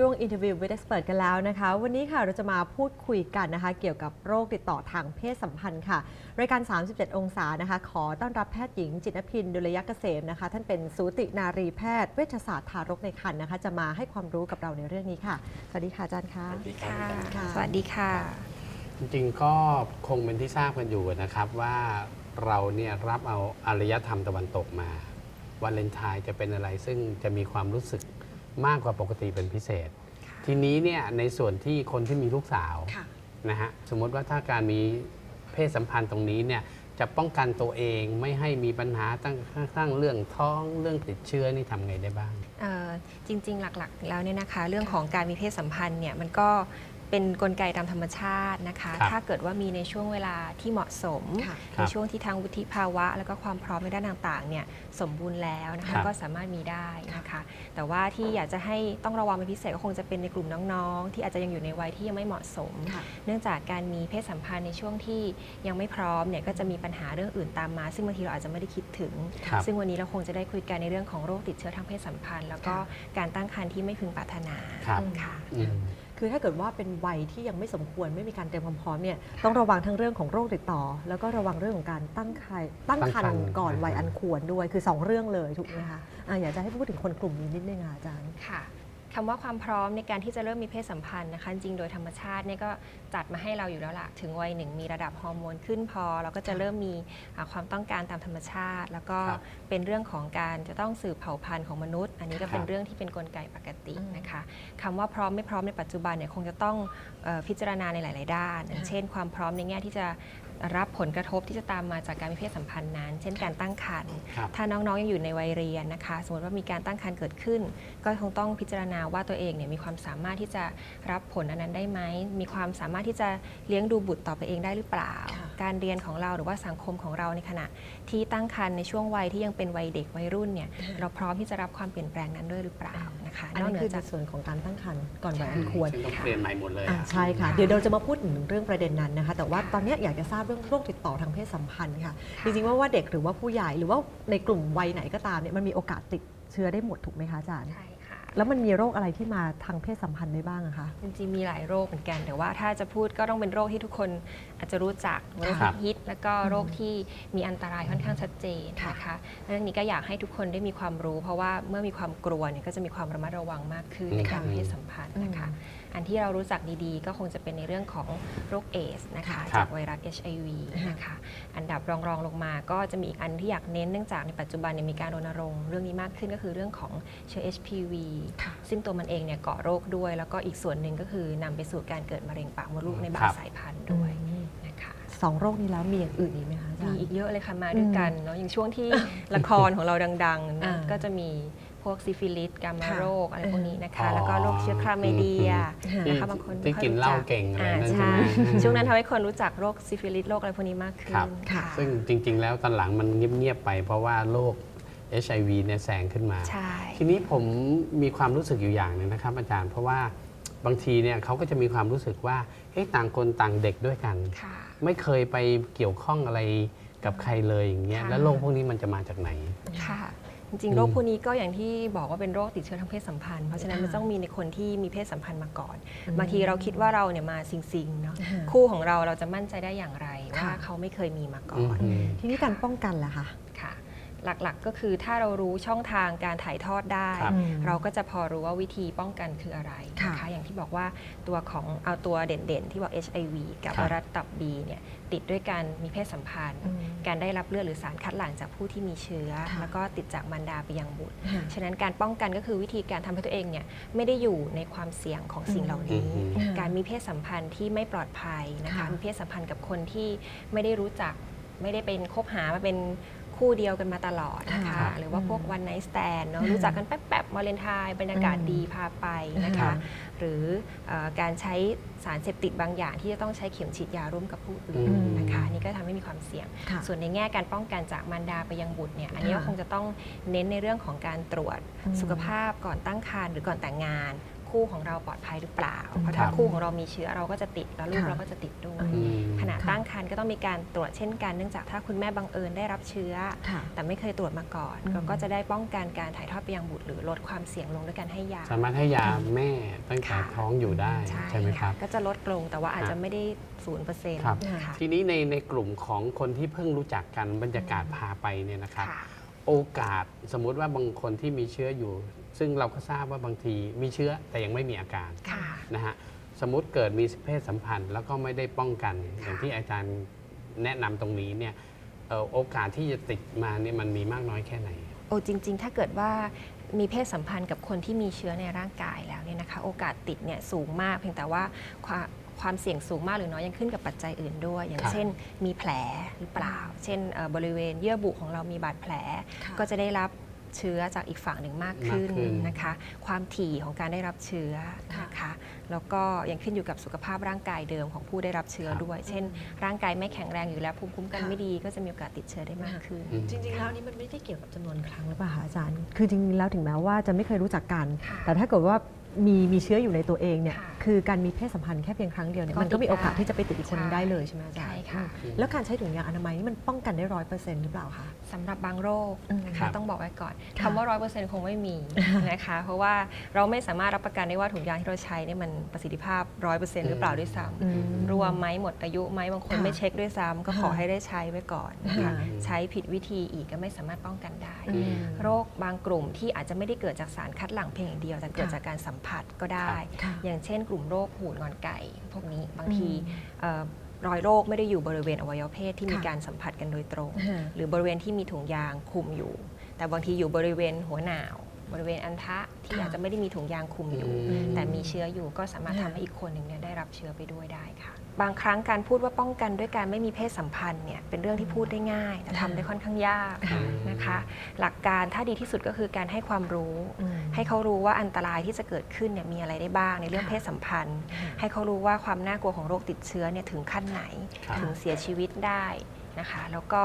ช่วง Interview with Expert กันแล้วนะคะ วันนี้ค่ะเราจะมาพูดคุยกันนะคะ เกี่ยวกับโรคติดต่อทางเพศสัมพันธ์ค่ะ รายการ 37 องศานะคะ ขอต้อนรับแพทย์หญิงจิตรพินดุลยเกษมนะคะ ท่านเป็นสูตินารีแพทย์เวชศาสตร์ทารกในครรภ์นะคะ จะมาให้ความรู้กับเราในเรื่องนี้ค่ะ สวัสดีค่ะอาจารย์คะค่ะค่ะ สวัสดีค่ะ จริงๆก็คงเป็นที่ทราบกันอยู่นะครับว่าเราเนี่ยรับเอาอารยธรรมตะวันตกมาวันเลนไทน์จะเป็นอะไรซึ่งจะมีความรู้สึก มากกว่าปกติเป็นพิเศษ ทีนี้เนี่ยในส่วนที่คนที่มีลูกสาวค่ะนะฮะสมมติว่าถ้าการมีเพศสัมพันธ์ตรงนี้เนี่ยจะป้องกันตัวเองไม่ให้มีปัญหาตั้งตั้งเรื่องท้องเรื่องติดเชื้อนี่ทำไงได้บ้าง เอ่อจริงๆหลักๆแล้วเนี่ยนะคะ เรื่องของการมีเพศสัมพันธ์เนี่ยมันก็ เป็นกลไกตามธรรมชาตินะคะ ครับถ้าเกิดว่ามีในช่วงเวลาที่เหมาะสม ค่ะในช่วงที่ทางวุฒิภาวะ แล้วก็ความพร้อมในด้านต่างๆเนี่ยสมบูรณ์แล้วนะครัคะบ ก็สามารถมีได้นะคะ แต่ว่าที่อยากจะให้ต้องระวังเป็นพิเศษก็คงจะเป็นในกลุ่มน้องๆ ที่อาจจะยังอยู่ในวัยที่ยังไม่เหมาะสม ค่ะ เนื่องจากการมีเพศสัมพันธ์ในช่วงที่ยังไม่พร้อมเนี่ยก็จะมีปัญหาเรื่องอื่นตามมา ซึ่งบางทีเราอาจจะไม่ได้คิดถึง ครับ ซึ่งวันนี้เราคงจะได้คุยกันในเรื่องของโรคติดเชื้อทางเพศสัมพันธ์ แล้วก็การตั้งครรภ์ที่ไม่พึงปรารถนาครับ ค่ะ อืม คือถ้าเกิดว่าเป็นวัยที่ยังไม่สมควรไม่มีการเตรียมความพร้อมเนี่ยต้องระวังทั้งเรื่องของโรคติดต่อ แล้วก็ระวังเรื่องของการตั้งครรภ์ตั้งครรตั้งครรภ์ภ์ก่อนอ่าวัยอันควรด้วยคือ 2 เรื่องเลยถูกไหมคะอะอยากจะให้พูดถึงคนกลุ่มนี้นิดนึงค่ะอาจารย์ค่ะ คำว่าความพร้อมในการที่จะเริ่มมีเพศสัมพันธ์นะคะจริงๆโดยธรรมชาติเนี่ยก็จัดมาให้เราอยู่แล้วล่ะถึงวัยหนึ่งมีระดับฮอร์โมนขึ้นพอ เราก็จะเริ่มมีอ่าความต้องการตามธรรมชาติ แล้วก็ครับเป็นเรื่องของการจะต้องสืบเผ่าพันธุ์ของมนุษย์ อันนี้ก็เป็นครับเรื่องที่เป็นกลไกปกติอืมนะคะคำว่าพร้อมไม่พร้อมในปัจจุบันเนี่ยคงจะต้องเออพิจารณาในหลาย ๆ ด้านอย่างเช่นความพร้อมในแง่ที่จะ รับผลกระทบที่จะตามมาจากการมีเพศสัมพันธ์นั้น เช่นการตั้งครรภ์ครับ ถ้าน้องๆยังอยู่ในวัยเรียนนะคะ สมมติว่ามีการตั้งครรภ์เกิดขึ้น ก็คงต้องพิจารณาว่าตัวเองเนี่ยมีความสามารถที่จะรับผลอันนั้นได้ไหมมีความสามารถที่จะเลี้ยงดูบุตรต่อไปเองได้หรือเปล่า ค่ะ การเรียนของเราหรือว่าสังคมของเราในขณะ ที่ตั้งครรภ์ในช่วงวัยที่ยังเป็นวัยเด็กวัยรุ่นเนี่ยเราพร้อมที่จะรับความเปลี่ยนแปลงนั้นด้วยหรือเปล่านะคะอันนอกนี้เหนืคืออในจาก ส่วนของการตั้งครรภ์ก่อนวัยอันควรซึ่งต้องเปลี่ยนใหม่หมดเลยอ่าอะ ใช่ค่ะค่ะ เดี๋ยวเราจะมาพูดถึงเรื่องประเด็นนั้นนะคะ แต่ว่าตอนเนี้ยอยากจะทราบเรื่องโรคติดต่อทางเพศสัมพันธ์ค่ะ จริงๆว่าว่าเด็กหรือว่าผู้ใหญ่หรือว่าในกลุ่มวัยไหนก็ตามเนี่ยมันมีโอกาสติดเชื้อได้หมดถูกไหมคะอาจารย์ ใช่ค่ะ แล้วมันมีโรคอะไรที่มาทางเพศสัมพันธ์ได้บ้างอะคะ จริงๆมีหลายโรคเหมือนกัน แต่ว่าถ้าจะพูดก็ต้องเป็นโรคที่ทุกคนอาจจะรู้จักโรคครับฮิต แล้วก็โรคที่มีอันตรายค่อนข้างชัดเจนค่ะนะคะเรื่องนี้ก็อยากให้ทุกคนได้มีความรู้ เพราะว่าเมื่อมีความกลัวเนี่ยก็จะมีความระมัดระวังมากขึ้นในการอืมมีเพศสัมพันธ์นะคะ อันที่เรารู้จักดีๆ ก็คงจะเป็นในเรื่องของโรคเอสนะคะครับจากไวรัส HIV นะคะอันดับรองๆลงมาก็จะมีอีกอันที่อยากเน้นเนื่องจากในปัจจุบันเนี่ยมีการรณรงค์เรื่องนี้มากขึ้นก็คือเรื่องของเชื้อ HPV ค่ะซึ่งตัวมันเองเนี่ยก่อโรคด้วย แล้วก็อีกส่วนหนึ่งก็คือนำไปสู่การเกิดมะเร็งปากมดลูกในบาครังบสายพันธุ์ด้วยอืมนะคะสองโรคนี้แล้วมีอย่างอื่นอีกไหมคะอาจารมีย์อีกเยอะเลยค่ะมาด้วยกันเนาะอย่างช่วงที่ละครของเราดังๆอ่านะก็จะมีพวกซิฟิลิสกามาค่ะโรคอะไรพวกนี้นะคะอ๋อแล้วก็โรคเชื้อคลาเมเดียอืมนะคะบางคนที่ไม่ค่อยกินรู้เหล้าจัเก่งอะไรนั่นอ่าใช่ไหมช่วงนั้นทำให้คนรู้จักโรคซิฟิลิสโรคอะไรพวกนี้มากขึ้นครับค่ะซึ่งจริง ๆ แล้วตอนหลังมันเงียบๆไปเพราะว่าโรค HIV เนี่ยแซงขึ้นมา ใช่ ทีนี้ผมมีความรู้สึกอยู่อย่างหนึ่งนะครับ อาจารย์เพราะว่าบางทีเนี่ยเขาก็จะมีความรู้สึกว่าเอ๊ะต่างคนต่างเด็กด้วยกัน ค่ะ ไม่เคยไปเกี่ยวข้องอะไรกับใครเลยอย่างเงี้ยค่ะ แล้วโรคพวกนี้มันจะมาจากไหน ค่ะ จริงๆโรคพวกนี้ก็อย่างที่บอกว่าเป็นโรคติดเชื้อทางเพศสัมพันธ์ เพราะฉะนั้นค่ะมันต้องมีในคนที่มีเพศสัมพันธ์มาก่อน อืมบางทีเราคิดว่าเราเนี่ยมาซิงๆเนาะ อ่าคู่ของเราเราจะมั่นใจได้อย่างไรว่าค่ะ เขาไม่เคยมีมาก่อือนมทีนี้การป้องกันล่ะคะ ค่ะ หลักๆ ก็คือถ้าเรารู้ช่องทางการถ่ายทอดได้ ครับอืมเราก็จะพอรู้ว่าวิธีป้องกันคืออะไรนะค่ะ คะอย่างที่บอกว่าตัวของเอาตัวเด่นๆ ที่บอก HIV กับครับ ไวรัสตับ B เนี่ยติดด้วยการมีเพศสัมพันธ์ อืม การได้รับเลือดหรือสารคัดหลั่งจากผู้ที่มีเชื้อ ค่ะ แล้วก็ติดจากมารดาไปยังบุตร ค่ะ ฉะนั้นการป้องกันก็คือวิธีการทำให้ตัวเองเนี่ยไม่ได้อยู่ในความเสี่ยงของสิ่งเหล่านี้ อืมอืมการมีเพศสัมพันธ์ที่ไม่ปลอดภัยนะคะค่ะมีเพศสัมพันธ์กับคนที่ไม่ได้รู้จัก ไม่ได้เป็นคบหามาเป็น คู่เดียวกันมาตลอดนะคะค่ะหรือว่าพวกวันไนท์สแตนเนาะค่ะรู้จักกันแป๊บๆวาเลนไทน์บรรยากาศอืมดีพาไปนะค่ะคะหรือเออการใช้สารเสพติดบางอย่างที่จะต้องใช้เข็มฉีดยาร่วมกับผู้อื่นอืมนะคะอันนี่ก็ทำให้มีความเสี่ยงค่ะส่วนในแง่การป้องกันจากมารดาไปยังบุตรเนี่ยอันนี้ก็ค่ะคงจะต้องเน้นในเรื่องของการตรวจอืมสุขภาพก่อนตั้งครรภ์หรือก่อนแต่งงาน คคู่ของเราปลอดภัยหรือเปล่า เพราะครัถ้าบคู่ของเรามีเชื้อเราก็จะติดแล้วลูกค่ะเราก็จะติดด้วย อือืมขณะค่ะตั้งครรภ์ก็ต้องมีการตรวจเช่นกันเนื่องจากถ้าคุณแม่บังเอิญได้รับเชื้อ ค่ะ แต่ไม่เคยตรวจมาก่อนอืม เราก็จะได้ป้องกันการถ่ายทอดไปยังบุตรหรือลดความเสี่ยงลงด้วยการให้ยา สามารถให้ยาแม่ตั้งแต่ค่ะ ท้องอยู่ได้ใช่ไหมคค่ะรับ ก็จะลดลงแต่ว่าอาจครัจะบไม่ได้ศูนย์เปอร์เซ็นต์ครับ ค่ะ ทีนี้ในในกลุ่มของคนที่เพิ่งรู้จักกันบรรยากาศพาไปเนี่ยนะครับค่ะโอกาสสมมุติว่าบางคนที่มีเชื้ออยู่ ซึ่งเราก็ทราบว่าบางทีมีเชื้อแต่ยังไม่มีอาการค่ะนะฮะสมมติเกิดมีเพศสัมพันธ์ แล้วก็ไม่ได้ป้องกันอย่างที่อาจารย์แนะนำตรงนี้เนี่ยเอ่อโอกาสที่จะติดมาเนี่ยมันมีมากน้อยแค่ไหน โอ้จริง ๆ ถ้าเกิดว่ามีเพศสัมพันธ์กับคนที่มีเชื้อในร่างกายแล้วเนี่ยนะคะโอกาสติดเนี่ยสูงมากเพียงแต่ว่าความความเสี่ยงสูงมากหรือน้อยยังขึ้นกับปัจจัยอื่นด้วย อย่างครับ เช่น มีแผลหรือเปล่า เช่นเอ่อบริเวณเยื่อบุของเรามีบาดแผลค่ะก็จะได้รับ เชื้อจากอีกฝั่งหนึ่งมากขึ้นมากขึ้น นะคะ ความถี่ของการได้รับเชื้อนะคะแล้วก็ยังขึ้นอยู่กับสุขภาพร่างกายเดิมของผู้ได้รับเชื้อด้วย เช่น ร่างกายไม่แข็งแรงอยู่แล้วภูมิคุ้มกันค่ะไม่ดีก็จะมีโอกาสติดเชื้อได้มากขึ้น อืม จริงๆแล้วอันนี้มันไม่ได้เกี่ยวกับจำนวนครั้งหรือเปล่าคะอาจารย์ คือจริงๆแล้วถึงแม้ว่าจะไม่เคยรู้จักกัน ค่ะ แต่ถ้าเกิดว่า มีมีเชื้ออยู่ในตัวเองเนี่ยค่ะคือการมีเพศสัมพันธ์แค่เพียงครั้งเดียวเนี่ยก็มันก็มีติดโอกาสได้ที่จะไปติดอีกคนนึงใช่ได้เลยใช่ไหมอาจารย์ใช่ค่ะ อืมแล้วการใช้ถุงยางอนามัยนี่มันป้องกันได้ร้อยเปอร์เซ็นต์หรือเปล่าคะ สำหรับบางโรคอืมนะครัคะบ ต้องบอกไว้ก่อนค่ะคำว่าร้อยเปอร์เซ็นต์คงไม่มีนะคะ เพราะว่าเราไม่สามารถรับประกันได้ว่าถุงยางที่เราใช้เนี่ยมันประสิทธิภาพร้อยเปอร์เซ็นต์หรือเปล่าด้วยซ้อืมำรวมไหมหมดอายุไหมบางคนค่ะไม่เช็คด้วยซ้ำก็ขอค่ะให้ได้ใช้ไว้ก่อนนะคะค่ะใช้ผิดวิธีอีกก็ไม่สามารถป้องกันได้ อืม โรคบางกลุ่มที่อาจจะไม่ได้เกิดจากสารคัดหลั่งเพียงอย่างเดียวแต่เกิดค่ะ จากการสัมผัสก็ได้ค่ะอย่างเช่นกลุ่มโรคหูดงอนไก่ พวกนี้บางทีอืมเอ่อรอยโรคไม่ได้อยู่บริเวณอวัยวะเพศที่มีค่ะการสัมผัสกันโดยตรงค่ะหรือบริเวณที่มีถุงยางคลุมอยู่ แต่บางทีอยู่บริเวณหัวหนาว บริเวณอันทะที่ค่ะอาจจะไม่ได้มีถุงยางคลุมอยู่ อืม แต่มีเชื้ออยู่ก็สามารถค่ะทำให้อีกคนหนึ่งเนี่ยได้รับเชื้อไปด้วยได้ค่ะ บางครั้งการพูดว่าป้องกันด้วยการไม่มีเพศสัมพันธ์เนี่ยเป็นเรื่องที่พูดได้ง่าย แต่ทำได้ค่อนข้างยากค่ะ นะคะ หลักการถ้าดีที่สุดก็คือการให้ความรู้ อืม ให้เขารู้ว่าอันตรายที่จะเกิดขึ้นเนี่ยมีอะไรได้บ้างในเรื่องค่ะเพศสัมพันธ์ ค่ะให้เขารู้ว่าความน่ากลัวของโรคติดเชื้อเนี่ยถึงขั้นไหนครับถึงเสียชีวิตได้ นะคะแล้วก็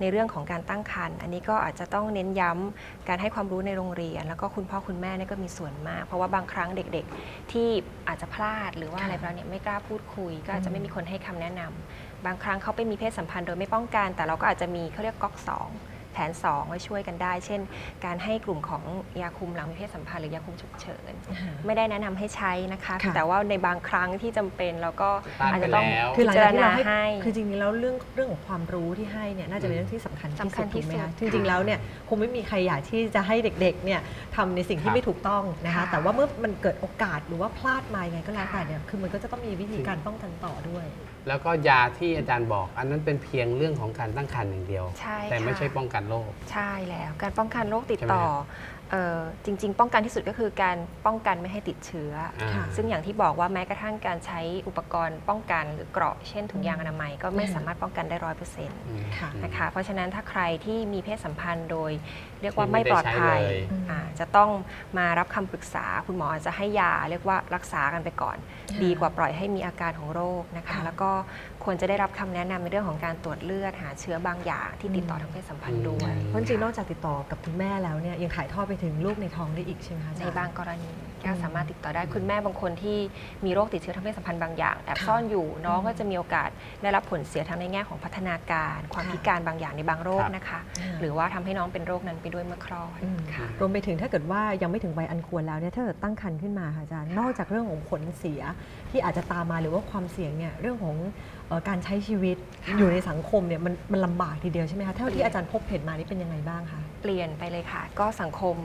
ในเรื่องของการตั้งครรภ์อันนี้ก็อาจจะต้องเน้นย้ำการให้ความรู้ในโรงเรียน แล้วก็คุณพ่อคุณแม่เนี่ยก็มีส่วนมาก เพราะว่าบางครั้งเด็กๆ ที่อาจจะพลาดหรือว่าอะไรไปแล้วเนี่ยไม่กล้าพูดคุย ก็อาจจะไม่มีคนให้คำแนะนำบางครั้งเขาไปมีเพศสัมพันธ์โดยไม่ป้องกัน แต่เราก็อาจจะมีเขาเรียกก๊อกสอง แผน2ไว้ช่วยกันได้ เช่น การให้กลุ่มของยาคุมหลังมีเพศสัมพันธ์หรือยาคุมฉุกเฉิน ไม่ได้แนะนำให้ใช้นะคะ ค่ะแต่ว่าในบางครั้งที่จำเป็นเราก็ต้านอาจไปจะต้องแล้ว คือหลังจากที่เราให้พิจารณาให้ คือจริงๆแล้วเรื่องเรื่องของความรู้ที่ให้เนี่ยน่าจะเป็นเรื่องที่สำคัญที่สำคัสุญดที่ถูกไหมสุคะดจริงๆแล้วเนี่ยคงไม่มีใครอยากที่จะให้เด็กๆเนี่ยทำในสิ่งครัที่บ ไม่ถูกต้องนะคะค่ะ แต่ว่าเมื่อมันเกิดโอกาสหรือว่าพลาดมายังไงก็แล้วแต่เนี่ยคือมันก็จะต้องมีวิธีการป้องกันต่อด้วยแล้วก็ยาที่อาจารย์บอก อันนั้นเป็นเพียงเรื่องของการตั้งครรภ์อย่างเดียว ใช่แต่ไม่ค่ะ ใช่ป้องกันโรค ใช่แล้วการป้องกันโรคติดใช่ไหมต่อฮะ เอ่อจริง ๆ ป้องกันที่สุดก็คือการป้องกันไม่ให้ติดเชื้อออ่า ค่ะ ซึ่งอย่างที่บอกว่าแม้กระทั่งการใช้อุปกรณ์ป้องกันหรือเกราะเช่นถุงยางอนามัยก็ไม่ค่ะสามารถป้องกันได้ร้อยเปอร์เซ็นต์อืม ค่ะ นะคะเพราะฉะนั้นถ้าใครที่มีเพศสัมพันธ์โดยเรียกว่าที่ไม่ไม่ได้ปลอดภัยใช้เลย อ่าจะต้องมารับคำปรึกษาคุณหมออาจจะให้ยาเรียกว่ารักษากันไปก่อนค่ะดีกว่าปล่อยให้มีอาการของโรคนะคะ ค่ะ แล้วก็ควรจะได้รับคำแนะนำในเรื่องของการตรวจเลือดหาเชื้อบางอย่างที่ติดต่อทางเพศสัมพันธ์ด้วยอืมเพราะจริงๆนอกจากติดต่อกับคุณแม่แล้วเนี่ยยังถ่ายทอดไปถึงลูกในท้องได้อีกใช่ไหมคะในบางกรณี ก็อืมสามารถติดต่อได้คุณแม่บางคนที่มีโรคติดเชื้อทางเพศสัมพันธ์บางอย่างแอบค่ะซ่อนอยู่น้องอืมก็จะมีโอกาสได้รับผลเสียทั้งในแง่ของพัฒนาการ ความค่ะพิการบางอย่างในบางโรคครับนะคะอ่าหรือว่าทำให้น้องเป็นโรคนั้นไปด้วยเมื่อคลอดอืมค่ะรวมไปถึงถ้าเกิดว่ายังไม่ถึงวัยอันควรแล้วเนี่ยถ้าเกิดตั้งครรภ์ขึ้นมาค่ะอาจารย์นอกจากเรื่องของผลเสียที่อาจจะตามมาหรือว่าความเสี่ยงเนี่ยเรื่องของเอ่อการใช้ชีวิตค่ะอยู่ในสังคมเนี่ยมันมันลำบากทีเดียวใช่ไหมคะเท่าเปลี่ที่ยนอาจารย์พบเห็นมานี่เป็นยังไงบ้างคะเปลี่ยนไปเลยค่ะ ก็สังคม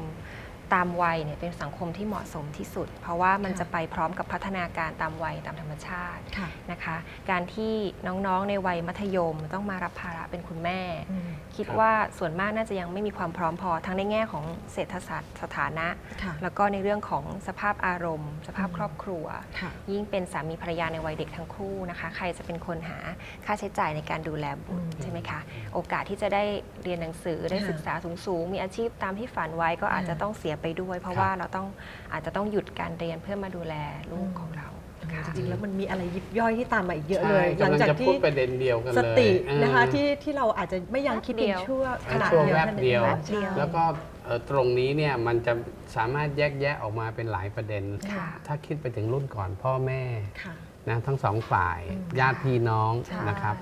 ตามวัยเนี่ยเป็นสังคมที่เหมาะสมที่สุด เพราะว่ามันค่ะจะไปพร้อมกับพัฒนาการตามวัยตามธรรมชาติค่ะนะคะ การที่น้องๆในวัยมัธยมต้องมารับภาระเป็นคุณแม่อืมคิดครับว่าส่วนมากน่าจะยังไม่มีความพร้อมพอ ทั้งในแง่ของเศรษฐศาสตร์สถานะค่ะแล้วก็ในเรื่องของสภาพอารมณ์ สภาพอืมครอบครัวค่ะยิ่งเป็นสามีภรรยาในวัยเด็กทั้งคู่นะคะ ใครจะเป็นคนหาค่าใช้จ่ายในการดูแลบุตรอืมใช่ไหมคะโอกาสที่จะได้เรียนหนังสือได้ค่ะศึกษาสูงๆมีอาชีพตามที่ฝันไว้ก็อาจจะค่ะต้องเสียไปด้วย เพราะครับว่าเราต้องอาจจะต้องหยุดการเรียนเพื่อมาดูแลลูกอืมของเราค่ะ จริงๆแล้วมันมีอะไรยิบย่อยที่ตามมาอีกเยอะใช่เลย หลังกำลังจากจะพูที่ดประเด็นเดียวกันสเลยติเออนะคะที่ที่เราอาจจะไม่ยังคิดเพียงแป๊บเดียวชั่วขณะช่วงเดียวแวบเดียวท่านั้นองแป๊บเดียวแล้วก็เอ่อตรงนี้เนี่ยมันจะสามารถแยกแยะออกมาเป็นหลายประเด็น ค่ะ ถ้าคิดไปถึงรุ่นก่อนพ่อแม่ค่ะ นะทั้งสองฝ่ายอืมญาติพี่น้องใช่นะครับ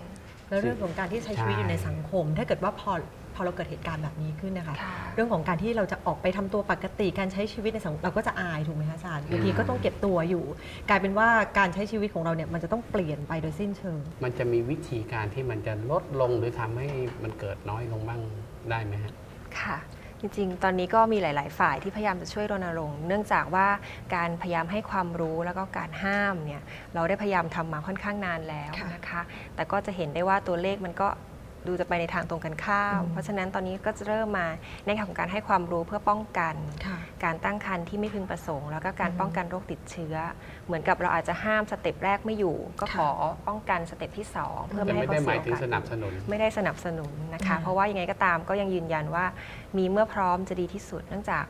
แล้วเรื่องของการที่ใช้ชีวิตใช่อยู่ในสังคม ถ้าเกิดว่าพอ พอเราเกิดเหตุการณ์แบบนี้ขึ้นนะคะค่ะเรื่องของการที่เราจะออกไปทำตัวปกติการใช้ชีวิตในสังคมเราก็จะอายถูกไหมคะอาจารย์บางทีก็ต้องเก็บตัวอยู่ กลายเป็นว่าการใช้ชีวิตของเราเนี่ยมันจะต้องเปลี่ยนไปโดยสิ้นเชิง มันจะมีวิธีการที่มันจะลดลงหรือทำให้มันเกิดน้อยลงบ้างได้ไหมฮะค่ะจริงๆ ตอนนี้ก็มีหลาย ๆ ฝ่ายที่พยายามจะช่วยรณรงค์ เนื่องจากว่าการพยายามให้ความรู้แล้วก็การห้ามเนี่ยเราได้พยายามทำมาค่อนข้างนานแล้วค่ะนะคะ แต่ก็จะเห็นได้ว่าตัวเลขมันก็ ดูจะไปในทางตรงกันข้ามอืมเพราะฉะนั้นตอนนี้ก็จะเริ่มมาในทางของการให้ความรู้เพื่อป้องกันค่ะการตั้งครรภ์ที่ไม่พึงประสงค์ แล้วก็การอืมป้องกันโรคติดเชื้อ เหมือนกับเราอาจจะห้ามสเต็ปแรกไม่อยู่ ก็ค่ะขอป้องกันสเต็ปที่สองเพื่อแต่ไม่ให้ไม่เขาได้หเสีมายยโอถึงกาสสนับสนุนไม่ได้สนับสนุนนะคะอ่าเพราะว่ายังไงก็ตามก็ยังยืนยันว่ามีเมื่อพร้อมจะดีที่สุดเนื่องจาก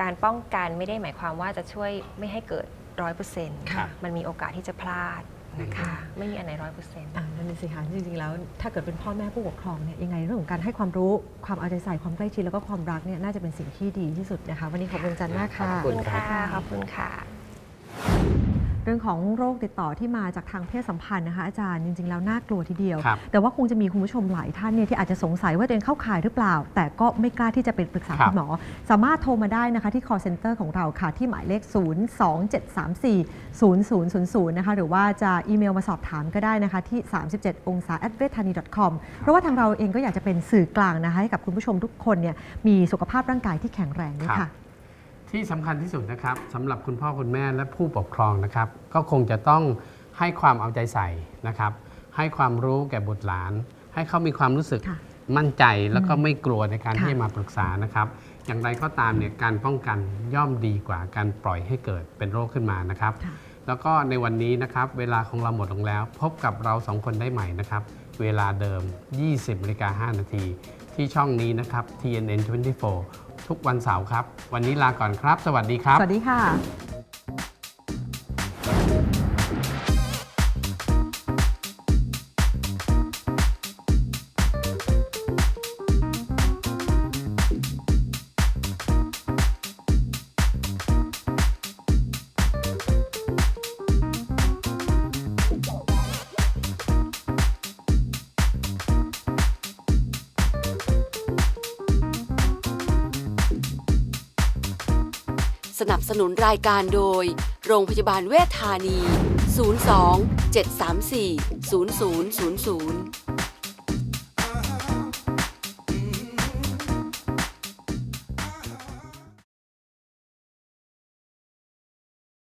การป้องกันไม่ได้หมายความว่าจะช่วยไม่ให้เกิดร้อยเปอร์เซ็นต์ค่ะมันมีโอกาสที่จะพลาด นะคะ ไม่มีอันไหนร้อยเปอร์เซ็นต์อ่านั่นน่ะสิคะจริงๆแล้วถ้าเกิดเป็นพ่อแม่ผู้ปกครองเนี่ยยังไงเรื่องของการให้ความรู้ความเอาใจใส่ความใกล้ชิดแล้วก็ความรักเนี่ยน่าจะเป็นสิ่งที่ดีที่สุดนะคะ วันนี้ขอบคุณอาจารย์มากค่ะขอบคุณครับขอบคุณค่ะ เรื่องของโรคติดต่อที่มาจากทางเพศสัมพันธ์นะคะอาจารย์จริงๆแล้วน่ากลัวทีเดียว ครับแต่ว่าคงจะมีคุณผู้ชมหลายท่านเนี่ยที่อาจจะสงสัยว่าตัวเองเข้าข่ายหรือเปล่า แต่ก็ไม่กล้าที่จะไปปรึกษาครับ คุณหมอ สามารถโทรมาได้นะคะที่ call center ของเราค่ะ ที่หมายเลข 027340000 นะคะหรือว่าจะอีเมลมาสอบถามก็ได้นะคะที่ 37 องศา v e t a n i com เพราะว่าทางเราเองก็อยากจะเป็นสื่อกลางนะคะให้กับคุณผู้ชมทุกคนเนี่ยมีสุขภาพร่างกายที่แข็งแรงด้วยครัค่ะบ ที่สำคัญที่สุดนะครับสำหรับคุณพ่อคุณแม่และผู้ปกครองนะครับ ก็คงจะต้องให้ความเอาใจใส่นะครับ ให้ความรู้แก่บุตรหลาน ให้เขามีความรู้สึกค่ะมั่นใจแล้วก็อืมไม่กลัวในการค่ะ ที่จะมาปรึกษานะครับ อย่างไรก็ตามเนี่ยการป้องกันย่อมดีกว่าการปล่อยให้เกิดเป็นโรคขึ้นมานะครับค่ะแล้วก็ในวันนี้นะครับเวลาของเราหมดลงแล้ว พบกับเราสองคนได้ใหม่นะครับ เวลาเดิม 20นาฬิกา5นาที ที่ช่องนี้นะครับ TNN 24 ทุกวันเสาร์ครับ วันนี้ลาก่อนครับ สวัสดีครับ สวัสดีค่ะ สนับสนุนรายการโดย โรงพยาบาลเวชธานี 02 734 0000